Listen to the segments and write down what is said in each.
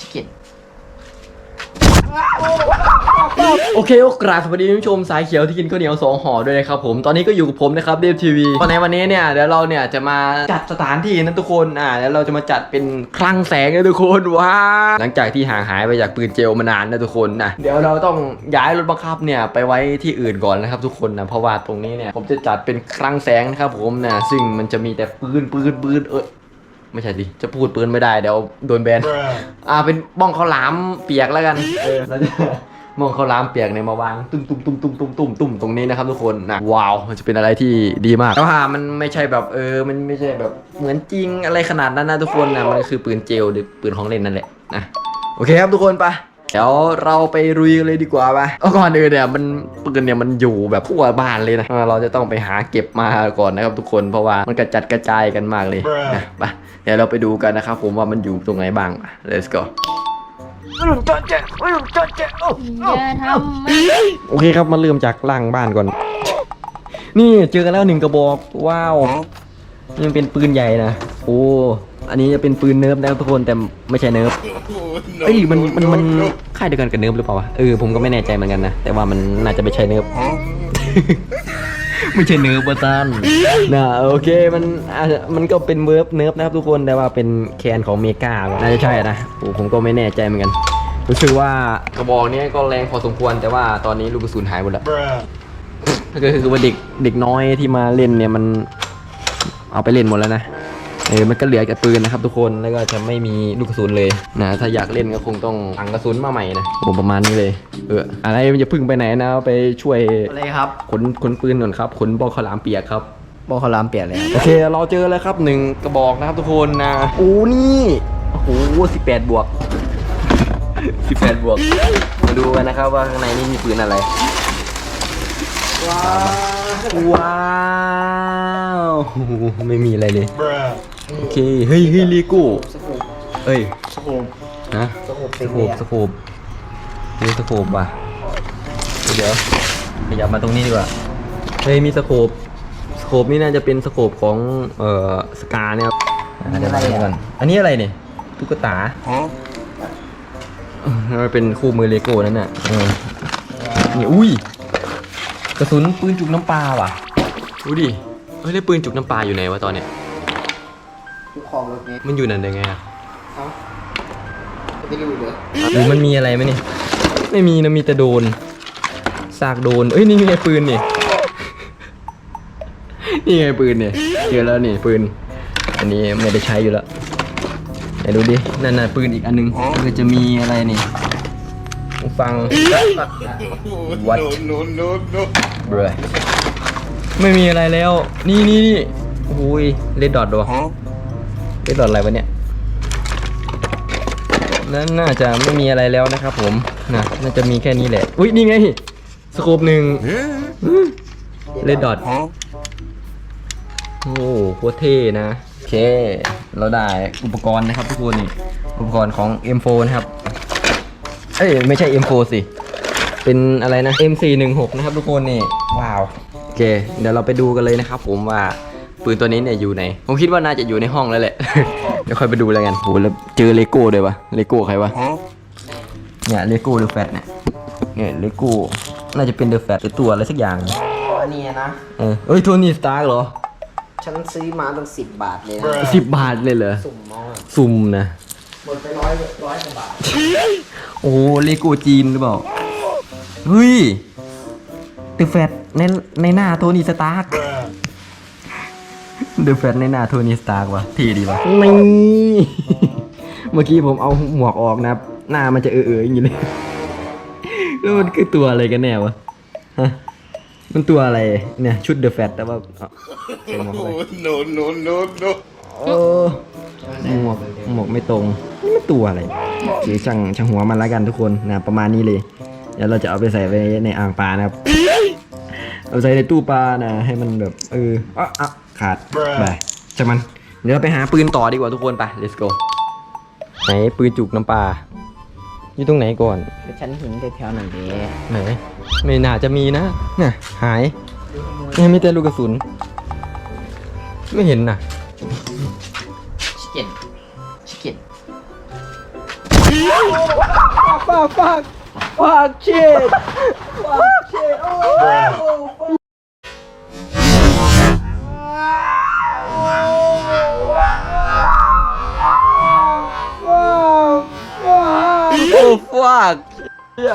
ชิคก้นโอเคโอกราบสวัสดีผู้ชมสายเขียวที่กินข้าวเหนียวสองห่อด้วยนะครับผมตอนนี้ก็อยู่กับผมนะครับเดฟทีวีในวันนี้เนี่ยเดี๋ยวเราเนี่ยจะมาจัดสถานที่นะทุกคนอ่าแล้วเราจะมาจัดเป็นคลังแสงนะทุกคนว้าหลังจากที่ห่างหายไปจากปืนเจลมานานนะทุกคนนะเดี๋ยวเราต้องย้ายรถบังคับเนี่ยไปไว้ที่อื่นก่อนนะครับทุกคนนะเพราะว่าตรงนี้เนี่ยผมจะจัดเป็นคลังแสงนะครับผมนะซึ่งมันจะมีแต่ปืนปืนปืนเออ ไม่ใช่ดิจะพูดปืนไม่ได้เดี๋ยวโดนแบน อ่าเป็นบ้องข้าวหลามเปียกแล้วกันเออเราจะบ้องข้าวหลามเปียกเนี่ยมาวางตุ้มตุ้มตุ้มตุ้มตุ้มตุ้มตุ้มตรงนี้นะครับทุกคนนะว้าวมันจะเป็นอะไรที่ดีมากแต่ว่ามันไม่ใช่แบบเออ มันไม่ใช่แบบเหมือนจริงอะไรขนาดนั้นนะทุกคนนะมันคือปืนเจลหรือปืนของเล่นนั่นแหละนะโอเคครับทุกคนไปเดี๋ยวเราไปรุยกันเลยดีกว่าไปเอาก่อนอื่นเนี่ยมันปืนเนี่ยมันอยู่แบบทั่วบ้านเลยนะเออเราจะต้องไปหาเก็บมาก่อนนะครับทุกคนเพราะว่ามันกระจัดกระจายกันมากเลยนะไปเดี๋ยวเราไปดูกันนะครับผมว่ามันอยู่ตรงไหนบ้าง let's go อย่าทำไม่โอเคครับมาเริ่มจากล่างบ้านก่อน นี่เจอกันแล้วหนึ่งกระบอกว้าวยังเป็นปืนใหญ่นะโอ้ อันนี้จะเป็นปืนเนิร์ฟนะครับทุกคนแต่ไม่ใช่เนิร์ฟเอ้ยมันมันมันค่ายเดียวกันกับเนิร์ฟหรือเปล่าวะเออผมก็ไม่แน่ใจเหมือนกันนะแต่ว่ามันน่าจะไม่ใช่เนิร์ฟไม่ใช่เนิร์ฟประตันนะโอเคมันอาจจะมันก็เป็นเนิร์ฟเนิร์ฟนะครับทุกคนแต่ว่าเป็นแคนของเมกาน่าจะใช่นะโอ้ผมก็ไม่แน่ใจเหมือนกันรู้สึกว่ากระบอกเนี้ยก็แรงพอสมควรแต่ว่าตอนนี้ลูกกระสุนหายหมดแล้วก็คือว่าเด็กเด็กน้อยที่มาเล่นเนี่ยมันเอาไปเล่นหมดแล้วนะ เออมันก็เหลือแต่ปืนนะครับทุกคนแล้วก็จะไม่มีลูกกระสุนเลยนะถ้าอยากเล่นก็คงต้องสั่งกระสุนมาใหม่นะผมประมาณนี้เลย เอออะไรมันจะพึ่งไปไหนนะไปช่วยอะไรครับขนขนปืนก่อนครับขนบอกข้าวหลามเปียกครับบอกเขาลามเปลี่ยนเลยครับโอเคเราเจอแล้วครับหนึ่งกระบอกนะครับทุกคนนะโอ้นี่โอ้โหสิบแปดบวกสิบแปดบวกมาดูกันนะครับว่าข้างในนี่มีปืนอะไรว้าว้าวไม่มีอะไรเลย โอเค เฮ้ยเฮ้ยลีโก้สโคปเอ้ยสโคปนะสโคปสเต็มโคเลยปอะสโคปนี่สโคปว่ะ เดี๋ยวขยับมาตรงนี้ดีกว่า เฮ้ยมีสโคปสโคปนี่น่าจะเป็นสโคปของเอ่อสกาเนี่ยครับอะเดี๋ยวมาดูก่อนอันนี้อะไรเนี่ยตุ๊กตาเออมันเป็นคู่มือเลโก้นั่นน่ะเออนี่อุ้ยกระสุนปืนจุกน้ำปลาว่ะดูดิเฮ้ยแล้วปืนจุกน้ำปลาอยู่ไหนวะตอนเนี้ย ทุกของรถนี้มันอยู่นั่นได้ไงอะเอ้าจะไปดูเด้อหรือมันมีอะไรไหมนี่ไม่มีนะมีแต่โดนซากโดนเอ้ยนี่ไงปืนนี่ นี่ไงปืนเนี่ยเจอแล้วนี่ปืน อันนี้ไม่ได้ใช้อยู่แล้วเดี๋ยวดูดินั่นน่ะปืนอีกอันนึงก็จะมีอะไรนี่หูฟัง What No, no, no. เบรไม่มีอะไรแล้ว นี่นี่นี่โอ้ยเลดดอทวะเลดดอทอะไรวะเนี่ยนั่นน่าจะไม่มีอะไรแล้วนะครับผมนะน่าจะมีแค่นี้แหละ อุ้ยนี่ไง สโคปหนึ่งเลดดอทโอ้โหโคตรเท่นะ โอเค เราได้อุปกรณ์นะครับทุกคนนี่อุปกรณ์ของ M4 นะครับ เอ้ย ไม่ใช่ M4 สิ เป็นอะไรนะ M416 นะครับทุกคนนี่ ว้าว โอเค เดี๋ยวเราไปดูกันเลยนะครับผมว่า ปืนตัวนี้เนี่ยอยู่ไหน ผมคิดว่าน่าจะอยู่ในห้องแล้วแหละ เดี๋ยวค่อยไปดูแล้วกันโหแล้วเจอเลโก้ด้วยวะเลโก้ใครวะ เนี่ยเลโก้เดอะแฟตเนี่ย เนี่ยเลโก้ น่าจะเป็นเดอะแฟตหรือตัวอะไรสักอย่าง อันนี้นะ เออเอ้ยโทนี่สตาร์เหรอ ฉันซื้อมาตั้งสิบบาทเลยนะสิบบาทเลยเหรอ สุ่มมองอะซุ่มนะ หมดไปร้อยร้อยกว่าบาท โอ้โหเลโก้จีนหรือเปล่า เฮ้ยเดอะแฟตในในหน้าโทนี่สตาร์กเดอะแฟตในหน้าโทนี่สตาร์กว่ะทีดีว่ะนี่ เมื่อกี้ผมเอาหมวกออกนะครับ หน้ามันจะเออๆอย่างนี้เลย แล้วมันคือตัวอะไรกันแน่วะฮะมันตัวอะไร เนี่ย ชุดเดอะแฟตแต่ว่าเอาใส่หมวกเข้าไป No, no, no, no. เออหมวกหมวกไม่ตรง นี่มันตัวอะไรหรือช่างช่างหัวมันละกันทุกคนนะประมาณนี้เลย เดี๋ยวเราจะเอาไปใส่ไว้ในอ่างปลานะครับ เอาใส่ในตู้ปลานะให้มันแบบเอออะอะ ขาดไปช่างมัน เดี๋ยวเราไปหาปืนต่อดีกว่าทุกคนไป let's go ไหนปืนจุกน้ำปลาอยู่ตรงไหนก่อนแต่ฉันเห็นแถวๆนั้นเด้ไหนไม่น่าจะมีนะน่ะหายยังมีแต่ลูกกระสุน ไม่เห็นน่ะชิคเก้นชิคเก้น fuck fuck fuck shit fuck shit โอ้โอ้ ฟักเฮีย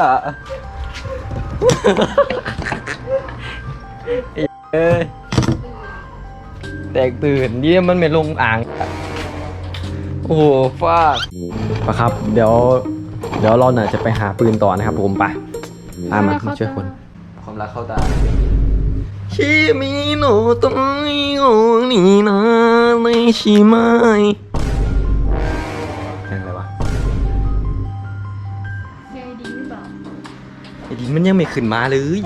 เอ้ยแตกตื่นนี่มันไม่ลงอ่าง โอ้ฟักปะครับ เดี๋ยว เดี๋ยวเราน่ะจะไปหาปืนต่อนะครับผมไปตามมามาช่วยคนความรักเข้าตาชิมิโนโตยโอนี่นะไม่ใช่ไหม มันยังไม่ขึ้นมาเลย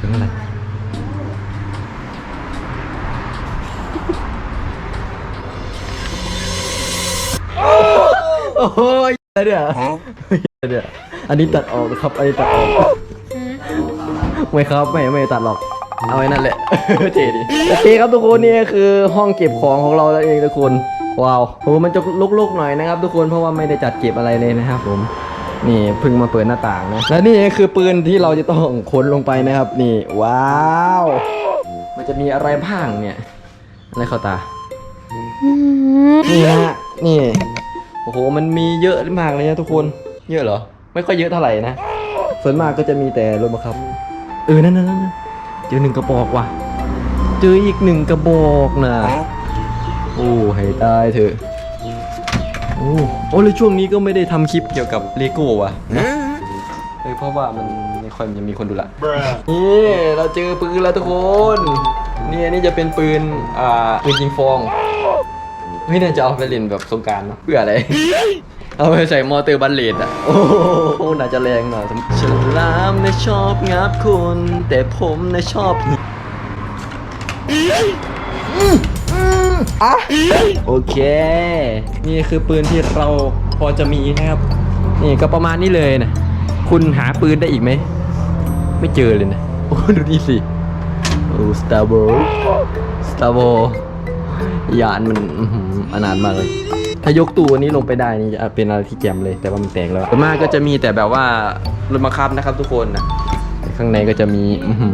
ถึงอะไรโอ้ยเดี๋ยวเดี๋ยวอันนี้ตัดออกนะครับ อันนี้ตัดออก ไม่ครับ ไม่ ไม่ตัดหรอก เอาไว้นั่นแหละเจ๋ดีโอเคครับทุกคนนี่ก็คือห้องเก็บของของเราแล้วเองทุกคน ว้าวโอ้มันจะลุกๆหน่อยนะครับ ทุกคน เพราะว่าไม่ได้จัดเก็บอะไรเลยนะครับผม นี่เพิ่งมาเปิดหน้าต่างนะ และนี่คือปืนที่เราจะต้องขนลงไปนะครับ นี่ ว้าว มันจะมีอะไรบ้างเนี่ย อะไรเข้าตา นี่ฮะ นี่ โอ้โห มันมีเยอะมากเลยนะทุกคน เยอะเหรอ ไม่ค่อยเยอะเท่าไหร่นะ ส่วนมากก็จะมีแต่รถบังคับ เออ นั่นนั่นนั่นเจอหนึ่งกระบอกว่ะ เจออีกหนึ่งกระบอกนะ โอ้ให้ตายเถอะ โอ้โอ้เลยช่วงนี้ก็ไม่ได้ทำคลิปเกี่ยวกับเลโก้ว่ะนะเออเพราะว่ามันไม่ค่อยจะมีคนดูละนี่เราเจอปืนแล้วทุกคนนี่อันนี้จะเป็นปืนอ่าปืนยิงฟองเฮ้ยน่าจะเอาไปเล่นแบบสงกรารเนาะเพื่ออะไรเอาไปใส่มอเตอร์บัลเลตอะ โอ้โหน่าจะแรงหน่อยฉลามน่ะชอบงับคุณ แต่ผมน่ะชอบ อะโอเค นี่คือปืนที่เราพอจะมีนะครับ นี่ก็ประมาณนี้เลยนะ คุณหาปืนได้อีกไหม ไม่เจอเลยนะ โอ้ดูนี่สิ โอ้สตาร์โบสตาร์โบยานมันอื้อหืออนาถมากเลย ถ้ายกตู้อันนี้ลงไปได้นี่จะเป็นอะไรที่แจ่มเลย แต่ว่ามันแตกแล้วส่วนมากก็จะมีแต่แบบว่ารถบังคับนะครับทุกคนนะแต่ข้างในก็จะมีอื้อหือ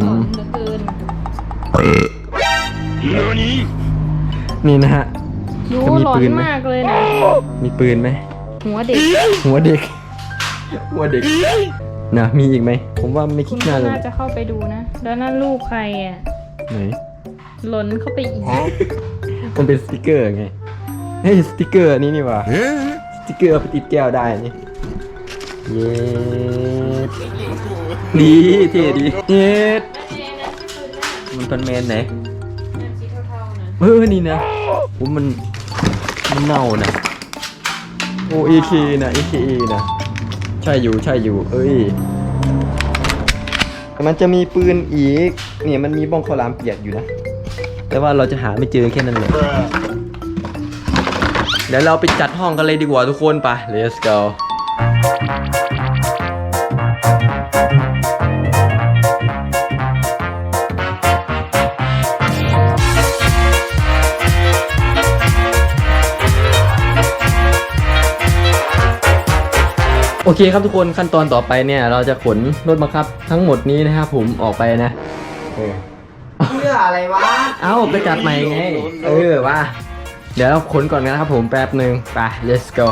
หลอ นเหลือเกินนี่นะฮะ ดูจะมีหลอปืนนไหม มากเลยนะ มีปืนไหม หัวเด็กหัวเด็ก หัวเด็กนะมีอีกไหม ผมว่าไม่คิคุดณน่าก็จะน่าจะเข้าไปดูนะ แล้วนั่นลูกใครอะ ไหน หล่นเข้าไปอีก มันเป็นสติกเกอร์ไง เฮ้ยสติกเกอร์อันนี้นี่หว่าสติกเกอร์เอาไปติดแก้วได้นี่ เย็ดดีเท่ดีเย็ดมันเป็นแมนไหน เออนี่นะผมมันมันเน่านะโอเอเคนะเอเคนะใช่อยู่ใช่อยู่ เอ้ยมันจะมีปืนอีกเนี่ยมันมีบ้องข้าวหลามเปียกอยู่นะ แต่ว่าเราจะหาไม่เจอแค่นั้นแหละเดี๋ยวเราไปจัดห้องกันเลยดีกว่าทุกคนไป let's go โอเคครับทุกคนขั้นตอนต่อไปเนี่ย เราจะขนรถบังคับทั้งหมดนี้นะครับผมออกไปนะเออเพื่ออะไรวะ เอาไปจัดใหม่ไง เออว่าเดี๋ยวเราขนก่อนนะครับผมแป๊บหนึ่งไป let's go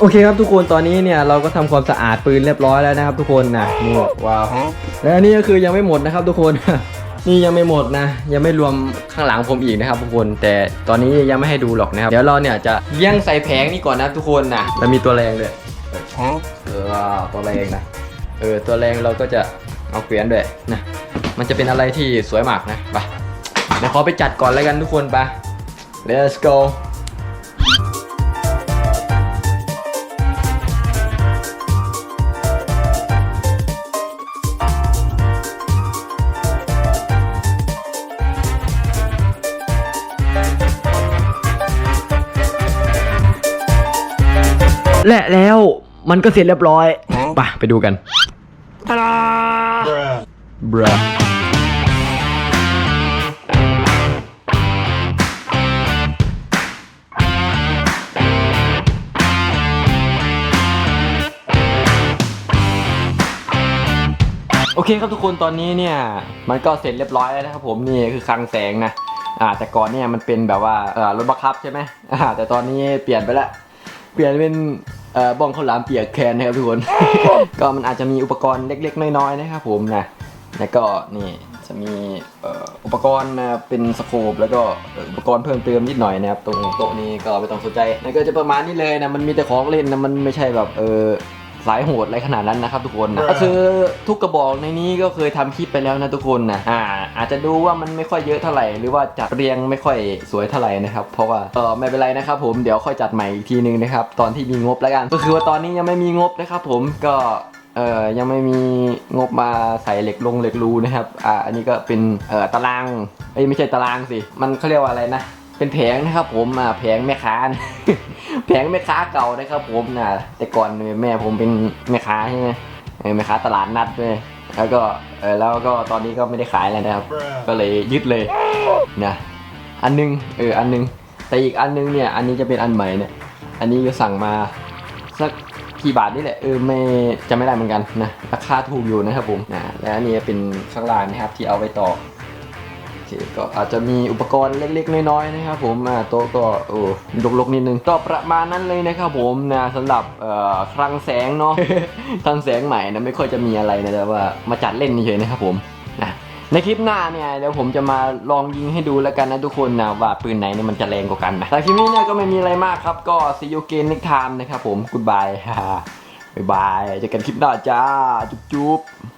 โอเคครับทุกคนตอนนี้เนี่ยเราก็ทำความสะอาดปืนเรียบร้อยแล้วนะครับทุกคนนะนี่ว้าวและอันนี้ก็คือยังไม่หมดนะครับทุกคน นี่ยังไม่หมดนะ ยังไม่รวมข้างหลังผมอีกนะครับทุกคน แต่ตอนนี้ยังไม่ให้ดูหรอกนะครับ เดี๋ยวเราเนี่ยจะเลี้ยงใส่แผงนี่ก่อนนะทุกคนนะแล้วมีตัวแรงด้วยเออตัวแรงนะ เออตัวแรงเราก็จะเอาเกวียนด้วยนะ มันจะเป็นอะไรที่สวยมากนะ ไป เดี๋ยวขอไปจัดก่อนแล้วกันทุกคนไป let's go และแล้วมันก็เสร็จเรียบร้อยไปไปดูกัน bruh โอเคครับทุกคนตอนนี้เนี่ยมันก็เสร็จเรียบร้อยแล้วนะครับผมนี่คือคลังแสงนะอ่าแต่ก่อนเนี่ยมันเป็นแบบว่าเออรถบังคับใช่ไหมอ่าแต่ตอนนี้เปลี่ยนไปละ เปลี่ยนเป็นเอ่อบ้องข้าวหลามเปียกแคนนะครับทุกคน ก็มันอาจจะมีอุปกรณ์เล็ก ๆ น้อยๆนะครับผมนะแล้วก็นี่จะมีเอ่ออุปกรณ์นะเป็นสโคปแล้วก็เอ่ออุปกรณ์เพิ่มเติมนิดหน่อยนะครับตรงโต๊ะนี้ก็ไม่ต้องสนใจแล้วก็จะประมาณนี้เลยนะมันมีแต่ของเล่นนะมันไม่ใช่แบบเออสายโหดอะไรขนาดนั้นนะครับทุกคนนะก็คือทุกกระบอกในนี้ก็เคยทำคลิปไปแล้วนะทุกคนนะอ่า อาจจะดูว่ามันไม่ค่อยเยอะเท่าไหร่ หรือว่าจัดเรียงไม่ค่อยสวยเท่าไหร่นะครับเพราะว่าเออไม่เป็นไรนะครับผมเดี๋ยวค่อยจัดใหม่อีกทีนึงนะครับตอนที่มีงบแล้วกัน ก็คือว่าตอนนี้ยังไม่มีงบนะครับผมก็เออยังไม่มีงบมาใส่เหล็กลงเหล็กรูนะครับอ่าอันนี้ก็เป็นเอ่อตารางเอ้ยไม่ใช่ตารางสิมันเขาเรียกว่าอะไรนะเป็นแผงนะครับผมอ่าแผงแม่ค้านะแผงแม่ค้าเก่านะครับผมนะแต่ก่อนเนี่ยแม่ผมเป็นแม่ค้าใช่ไหมแม่ค้าตลาดนัดด้วย แล้วก็เออแล้วก็ตอนนี้ก็ไม่ได้ขายแล้วนะครับ ก็เลยยึดเลยนะอันนึงเอออันนึงแต่อีกอันนึงเนี่ยอันนี้จะเป็นอันใหม่เนี่ยอันนี้ก็สั่งมาสักกี่บาทนี่แหละเออไม่จะไม่ได้เหมือนกันนะราคาถูกอยู่นะครับผมนะและอันนี้เป็นข้างล่างนะครับที่เอาไว้ต่อโอเค ก็อาจจะมีอุปกรณ์เล็กๆ น้อยๆนะครับผมอ่าโต๊ะก็โอ้ลกๆนิดนึงก็ประมาณนั้นเลยนะครับผมนะสำหรับเอ่อคลังแสงเนาะคลังแสงใหม่นะไม่ค่อยจะมีอะไรนะแต่ว่ามาจัดเล่นเฉยๆนะครับผมนะในคลิปหน้าเนี่ยเดี๋ยวผมจะมาลองยิงให้ดูแล้วกันนะทุกคนนะว่าปืนไหนเนี่ยมันจะแรงกว่ากันนะแต่คลิปนี้เนี่ยก็ไม่มีอะไรมากครับก็ see you again next time นะครับผม goodbye บ๊ายบายเจอกันคลิปหน้าจ้าจุ๊บๆ